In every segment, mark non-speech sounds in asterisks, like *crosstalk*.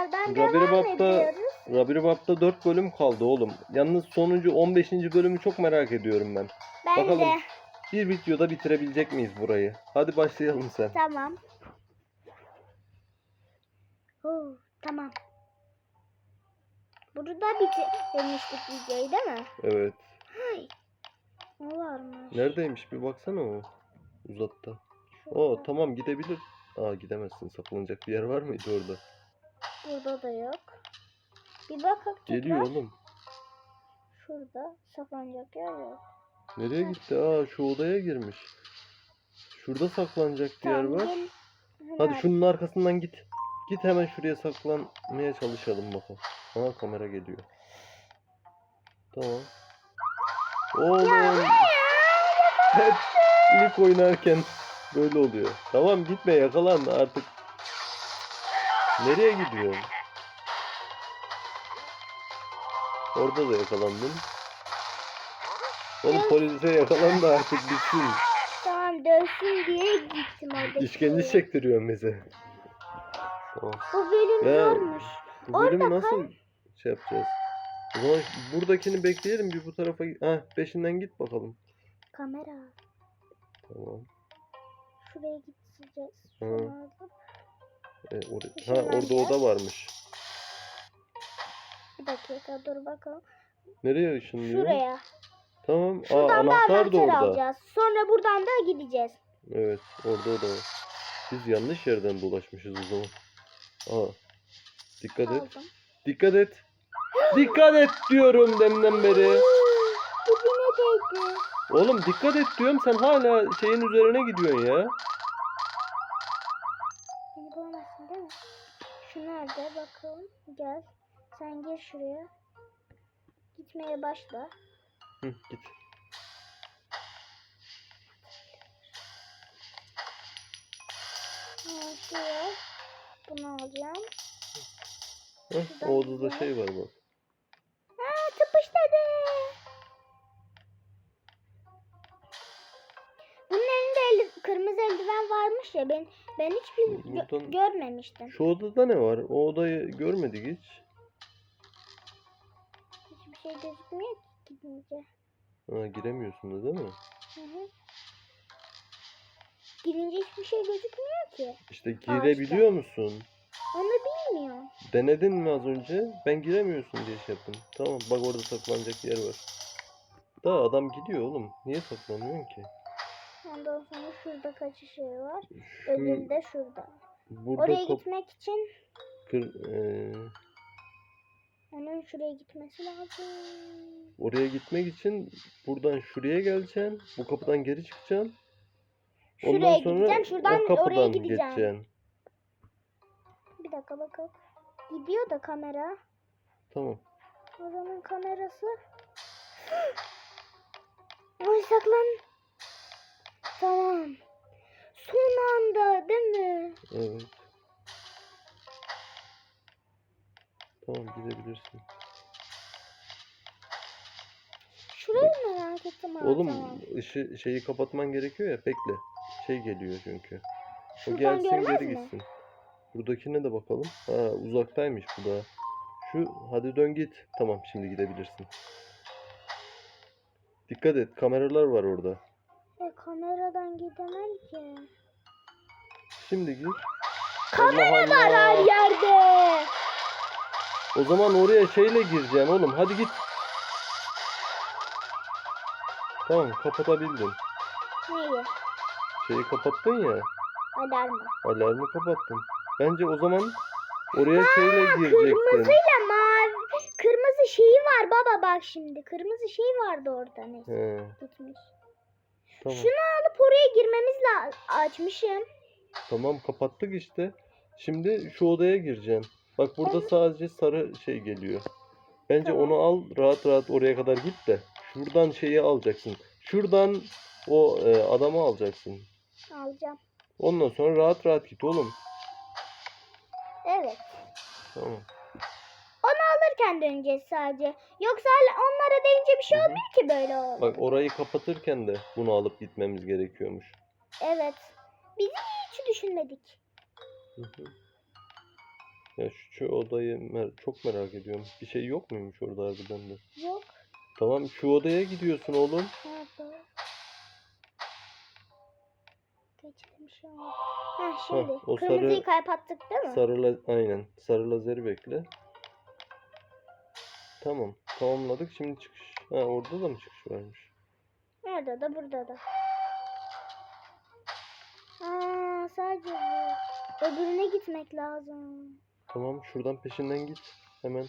tekrardan Rabiri devam Bap'ta ediyoruz. Rabiri Bap'ta 4 bölüm kaldı oğlum. Yalnız sonuncu 15. bölümü çok merak ediyorum ben. Ben bakalım. de. Bir videoda bitirebilecek miyiz burayı? Hadi başlayalım sen. Tamam. Oo, tamam. Burada bitirmiştik videoyu değil mi? Evet. Hay. O varmış. Neredeymiş bir baksana o. Uzatta. Şurada. Oo tamam gidebilir. Aa gidemezsin. Saklanacak bir yer var mıydı orada? Burada da yok. Bir bakalım tekrar. Geliyor oğlum. Şurada saklanacak yer yok. Nereye gitti? Aa şu odaya girmiş. Şurada saklanacak bir yer var. gel. Hadi şunun arkasından git. Git hemen şuraya saklanmaya çalışalım bakalım. Aa kamera geliyor. Tamam. Oğlum. Hep *laughs* ilk oynarken böyle oluyor. Tamam gitme yakalan artık. Nereye gidiyorsun? Orada da yakalandın. Oğlum polise yakalan da artık bitsin. Tamam dövsün diye gittim orada. İşkence çektiriyor bize. Tamam. Bu bölüm Ya, zormuş. Bu bölümü Orada nasıl şey yapacağız? O zaman buradakini bekleyelim bir bu tarafa. Ha peşinden git bakalım. Kamera. Tamam. Şuraya gideceğiz. Hı. E, or- ha Işınlanacağız. orada oda varmış. Bir dakika dur bakalım. Nereye ışınlıyor? Şuraya. Tamam. Aa Şuradan da anahtar da orada. alacağız. Sonra buradan da gideceğiz. Evet orada o da var. Biz yanlış yerden dolaşmışız o zaman. Aa. Dikkat et. Aldım. Dikkat et. Dikkat et diyorum demden beri. Dibine değdi. Oğlum dikkat et diyorum sen hala şeyin üzerine gidiyorsun ya. Nerede bakalım. Gel. Sen gir şuraya. Gitmeye başla. Hı, git. Şuraya. Bunu alacağım. Heh, Şuradan o odada gidiyor. şey var bak. Ya ben ben hiç bil- gö- görmemiştim. Şu odada ne var? O odayı görmedik hiç. Hiçbir şey gözükmüyor ki gidince. Ha, giremiyorsun da değil mi? Hı hı. Girince hiçbir şey gözükmüyor ki. İşte girebiliyor musun? Onu bilmiyor. Denedin mi az önce? Ben giremiyorsun diye şey yaptım. Tamam bak orada saklanacak yer var. Daha adam gidiyor oğlum. Niye saklanıyorsun ki? Ondan sonra şurada kaçış yeri var. Şu Öbürü de şurada. Oraya gitmek için kır- eee, onun şuraya gitmesi lazım. oraya gitmek için buradan şuraya geleceksin. Bu kapıdan geri çıkacaksın. Ondan Şuraya sonra gideceğim. Şuradan oraya gideceğim. geçeceksin. Bir dakika bakalım. Gidiyor da kamera. Tamam. Oranın kamerası. *gasps* Ay saklan. Tamam. Son anda değil mi? Evet. Tamam gidebilirsin. Şurayı merak ettim abi. Oğlum ışı, şeyi kapatman gerekiyor ya bekle. Şey geliyor çünkü. O Şuradan gelsin geri mi? gitsin. Buradakine de bakalım. Ha uzaktaymış bu da. Şu hadi dön git. Tamam şimdi gidebilirsin. Dikkat et kameralar var orada. Kameradan gidemem ki. Şimdi gir. Kamera Allah var her yerde. O zaman oraya şeyle gireceksin oğlum. Hadi git. Tamam kapatabildin. Neyi? Şeyi kapattın ya. Alarmı. Alarmı kapattın. Bence o zaman oraya şeyle girecektin. Kırmızıyla mavi. Kırmızı şeyi var baba bak şimdi. Kırmızı şey vardı orada neyse. He, Gitmiş. Tamam. Şunu alıp oraya girmemiz lazım. Açmışım. Tamam kapattık işte. Şimdi şu odaya gireceksin. Bak burada sadece sarı şey geliyor. Bence Tamam. onu al rahat rahat oraya kadar git de. Şuradan şeyi alacaksın. Şuradan o e, adamı alacaksın. Alacağım. Ondan sonra rahat rahat git oğlum. Evet. Tamam. Onu alırken döneceğiz sadece. Yoksa onlara değince bir şey olmuyor ki böyle olur. Bak orayı kapatırken de bunu alıp gitmemiz gerekiyormuş. Evet. Biz hiç düşünmedik. Hı hı. Ya şu, şu odayı mer- çok merak ediyorum. Bir şey yok muymuş orada harbiden de? Yok. Tamam şu odaya gidiyorsun oğlum. Nerede? Geçelim şu an. Ha şimdi. o Kırmızıyı sarı- kapattık değil mi? Sarı la- aynen. Sarı lazeri bekle. Tamam. Tamamladık. Şimdi çıkış. Ha orada da mı çıkış varmış? Nerede da burada da. Aa sadece bu. Öbürüne gitmek lazım. Tamam şuradan peşinden git. Hemen.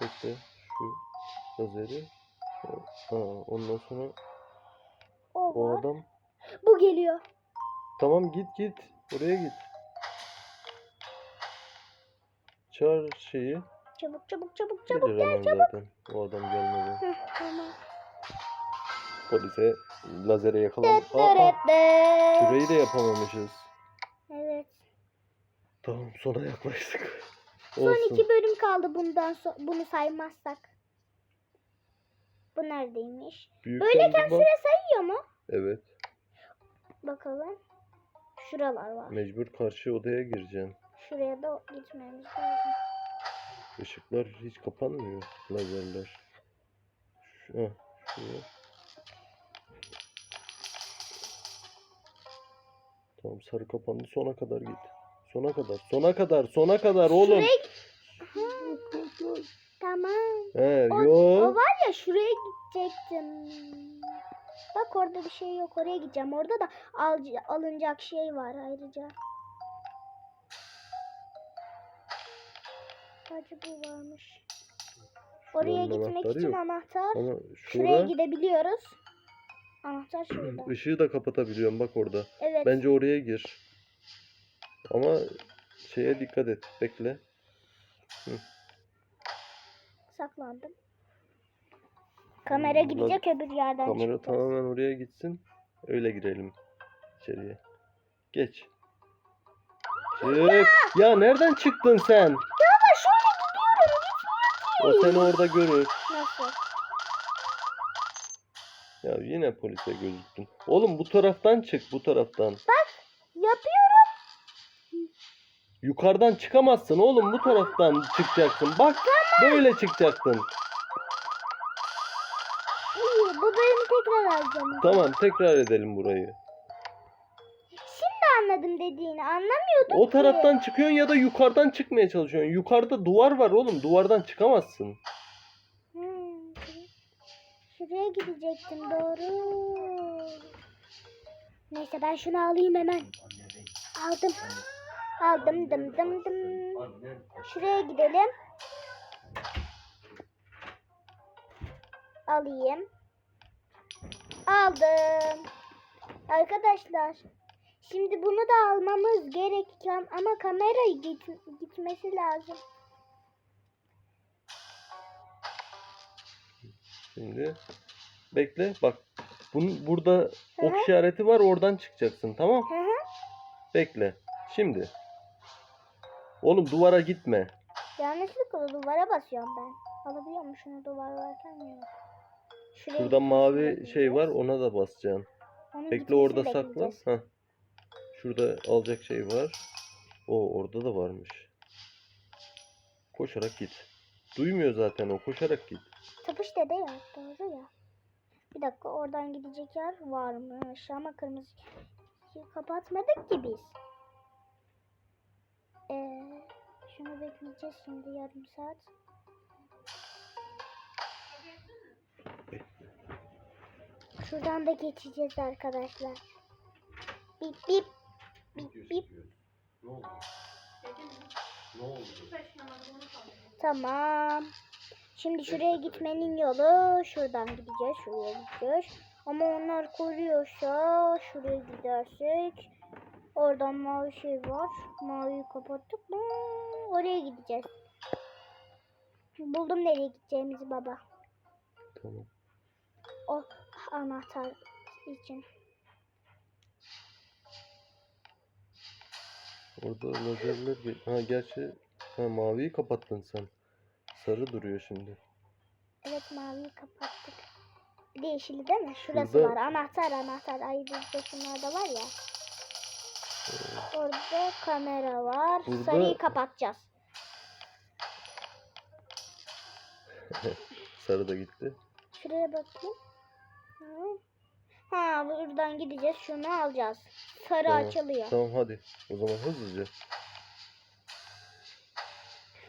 Bekle. Şu lazeri. Ha, ondan sonra O o var. adam. Bu geliyor. Tamam git git. Oraya git. Çağır şeyi. Çabuk çabuk çabuk çabuk Gelir gel hemen çabuk. zaten. O adam gelmedi. Heh, tamam. Polise lazere yakalan. Dıt Aa, süreyi de yapamamışız. Evet. Tamam sona yaklaştık. Son Olsun. iki bölüm kaldı bundan so- bunu saymazsak. Bu neredeymiş? Büyükten Böyleyken bir bak. süre sayıyor mu? Evet. Bakalım. Şuralar var. Mecbur karşı odaya gireceksin. Şuraya da gitmemiz lazım. Işıklar hiç kapanmıyor. Lazerler. Şu, heh, şuraya. Tamam sarı kapandı. Sona kadar git. Sona kadar. Sona kadar. Sona kadar oğlum. Şuraya Ha, tamam. He O, yo. o var ya şuraya gidecektim. Bak orada bir şey yok. Oraya gideceğim. Orada da al, alınacak şey var ayrıca. Sadece bu varmış. Oraya gitmek için yok. anahtar. Ama Şuraya şura gidebiliyoruz. Anahtar şurada. *clears throat* ışığı da kapatabiliyorum bak orada. Evet. Bence oraya gir. Ama şeye dikkat et. Bekle. Saklandım. Kamera gidecek öbür yerden Kamera çıkacağız. tamamen oraya gitsin. Öyle girelim içeriye. Geç. Çık. Ya nereden çıktın sen? Gidiyorum. O seni orada görür. Nasıl? Ya yine polise gözüktün. Oğlum bu taraftan çık bu taraftan. Yapıyorum. Yukarıdan çıkamazsın oğlum bu taraftan çıkacaksın. Bak böyle çıkacaktın. İyi. Bu bölümü tekrar alacağım. Tamam tekrar edelim burayı. Anladım dediğini. Anlamıyordum O ki. taraftan çıkıyorsun ya da yukarıdan çıkmaya çalışıyorsun. Yukarıda duvar var oğlum. Duvardan çıkamazsın. Hmm. Şuraya gidecektim doğru. Neyse ben şunu alayım hemen. Aldım. Aldım dım dım dım. Şuraya gidelim. Alayım. Aldım. Arkadaşlar. Şimdi bunu da almamız gerekiyor ama kamera git, gitmesi lazım. Şimdi bekle bak. Bunun burada ok Hı hı. işareti var oradan çıkacaksın tamam? Hı hı. Bekle. Şimdi. Oğlum duvara gitme. Yanlışlıkla duvara basıyorum ben. Alabiliyor musun şunu duvar varken ya? Şuraya Şurada mavi şey var ona da basacaksın. Onun Bekle orada sakla. Heh. Şurada alacak şey var. O orada da varmış. Koşarak git. Duymuyor zaten o. Koşarak git. Tapış dede ya. Doğru ya. Bir dakika oradan gidecek yer varmış ama kırmızı kapatmadık ki biz. Ee, şunu bekleyeceğiz şimdi yarım saat. Şuradan da geçeceğiz arkadaşlar. Bip bip bip bip. Ne oldu? Ne oldu? Tamam. Şimdi şuraya gitmenin yolu şuradan gideceğiz, şuraya gideceğiz. Ama onlar koruyorsa şuraya gidersek oradan mavi şey var. Maviyi kapattık mı? Oraya gideceğiz. Buldum nereye gideceğimizi baba. Tamam. O anahtar için. Orada lazerler bir... Ha gerçi ha, maviyi kapattın sen. Sarı duruyor şimdi. Evet maviyi kapattık. Bir de yeşili değil mi? Şurası Şurada- var. Anahtar anahtar. Ayrıca şunlar da var ya. Orada kamera var. Burada- Sarıyı kapatacağız. *laughs* Sarı da gitti. Şuraya bakayım. Hı. Ha buradan gideceğiz. Şunu alacağız. Sarı Tamam, açılıyor. Tamam hadi. O zaman hızlıca.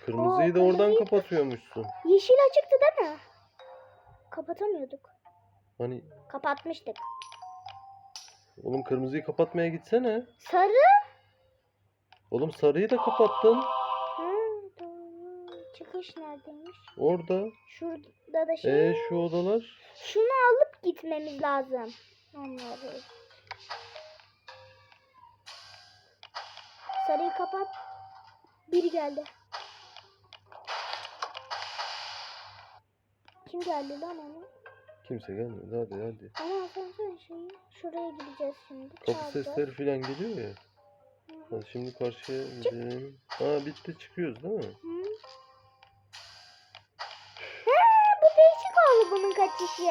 Kırmızıyı Oo, da oradan kırmızıyı- kapatıyormuşsun. Yeşil açıktı değil mi? Kapatamıyorduk. Hani Kapatmıştık. oğlum kırmızıyı kapatmaya gitsene. Sarı. Oğlum sarıyı da kapattın. Çıkış neredeymiş? Orada. Şurada da şey. E şu odalar. Şunu alıp gitmemiz lazım. Onları. Sarıyı kapat. Biri geldi. Kim geldi lan onu? Kimse gelmedi. Hadi hadi. Ama asansör şeyi. Şuraya gideceğiz şimdi. Kapı Çağıracağız. sesleri falan geliyor ya. Hadi şimdi karşıya gidelim. Aa bitti çıkıyoruz değil mi? Hı. Bunun kaçışı.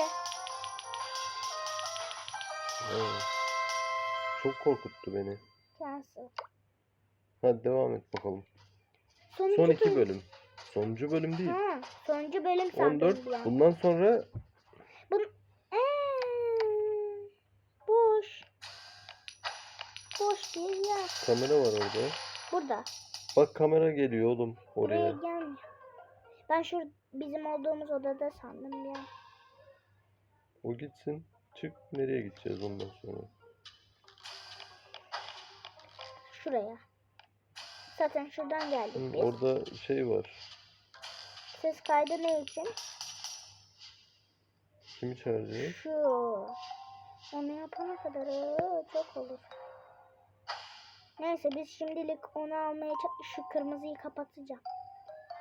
Evet. Çok korkuttu beni. Cancel. Hadi devam et bakalım. Sonuncu Son iki bölüm. bölüm. Sonuncu bölüm değil. Ha, sonuncu bölüm sandım 14. bir an. Bundan sonra Ee, boş. Boş bir yer. kamera var orada. Burada. Bak kamera geliyor oğlum Buraya oraya. gelmiyor. Ben şu bizim olduğumuz odada sandım ya. O gitsin. Çık nereye gideceğiz ondan sonra? Şuraya. Zaten şuradan geldik Hı, biz. orada şey var. Ses kaydı ne için? Kimi çağıracağız? Şu. Onu yapana kadar oo, çok olur. Neyse biz şimdilik onu almaya şu kırmızıyı kapatacağım.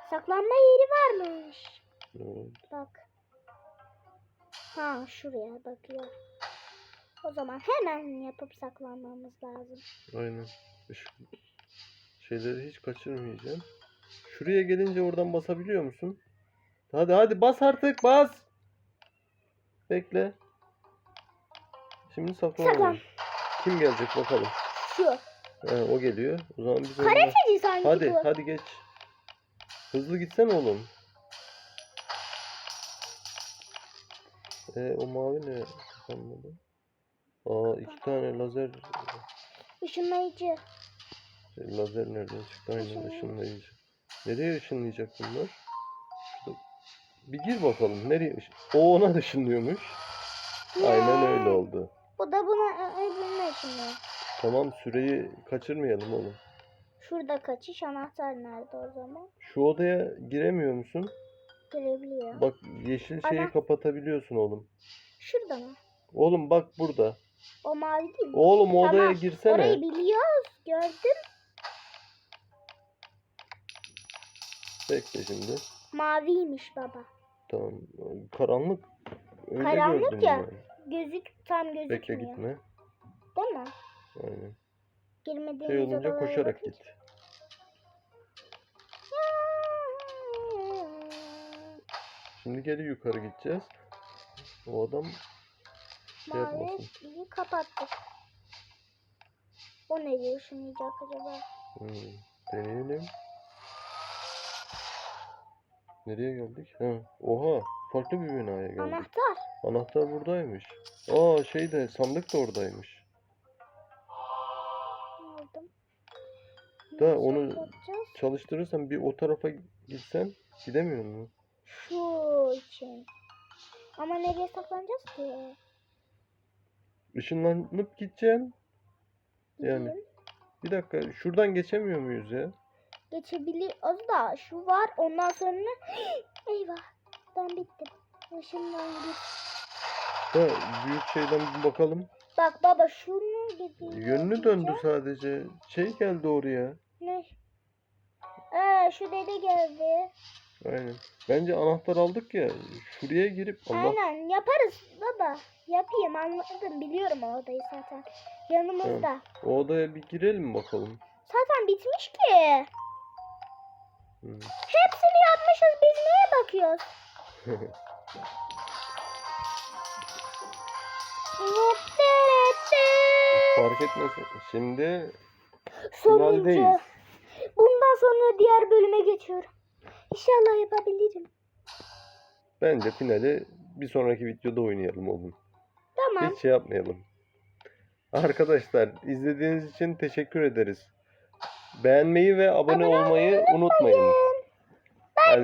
Saklanma yeri varmış. Evet. Bak. Ha şuraya bakıyor. O zaman hemen yapıp saklanmamız lazım. Aynen. Işık. Şeyleri hiç kaçırmayacağım. Şuraya gelince oradan basabiliyor musun? Hadi hadi bas artık bas. Bekle. Şimdi saklan. Saklan. Kim gelecek bakalım. Şu. He, o geliyor. O zaman biz Karateci sanki Hadi bu. hadi geç. Hızlı gitsene oğlum. E, o mavi ne? Kapanmadı. Aa iki tane lazer Işınlayıcı. Şey, lazer nereden çıktı? Aynen ışınlayıcı. Nereye ışınlayacak bunlar? Şurada. Bir gir bakalım. Nereye ışın... O ona ışınlıyormuş. Aynen Ya. öyle oldu. Bu da buna öbürüne ışınlıyor. Tamam süreyi kaçırmayalım oğlum. Şurada kaçış anahtar nerede o zaman? Şu odaya giremiyor musun? Girebiliyor. Bak yeşil şeyi Ana. kapatabiliyorsun oğlum. Şurada mı? Oğlum bak burada. O mavi değil mi? Oğlum odaya Tamam, girsene. Orayı biliyoruz. Gördüm. Bekle şimdi. Maviymiş baba. Tamam. Karanlık. Öyle Karanlık ya. ben. Gözük tam gözükmüyor. Bekle gitme. Değil mi? Aynen. Girmediğimiz Şey olunca koşarak bakın. git. Şimdi geri yukarı gideceğiz. O adam şey yapmasın. Kapattık. O nereye ışınlayacak acaba? Hmm, deneyelim. Nereye geldik? Ha, oha, farklı bir binaya geldik. Anahtar. Anahtar buradaymış. Aa, şey de sandık da oradaymış. Aldım. Da onu-? Çalıştırırsan bir o tarafa gitsen gidemiyor mu? Şu için. Ama nereye saklanacağız ki? Işınlanıp gideceksin. Yani. Gideyim. Bir dakika, şuradan geçemiyor muyuz ya? Geçebiliyoruz da şu var. Ondan sonra *gasps* eyvah ben bittim. Işınlan git. Da büyük şeyden bir bakalım. Bak baba şunu gideyim. Yönünü döndü sadece. Şey geldi oraya. Ne? Ee, şu dede geldi. Aynen. Bence anahtar aldık ya. Şuraya girip Allah Aynen yaparız baba. Yapayım anladım. Biliyorum o odayı zaten. Yanımızda. o odaya bir girelim bakalım. Zaten bitmiş ki. Hmm. Hepsini yapmışız. Biz neye bakıyoruz? *laughs* Fark etmez. Şimdi Sonuncu. Finaldeyiz. Bundan sonra diğer bölüme geçiyorum. İnşallah yapabilirim. Bence finali bir sonraki videoda oynayalım oğlum. Tamam. Hiç şey yapmayalım. Arkadaşlar izlediğiniz için teşekkür ederiz. Beğenmeyi ve abone olmayı unutmayın. Bye Hadi-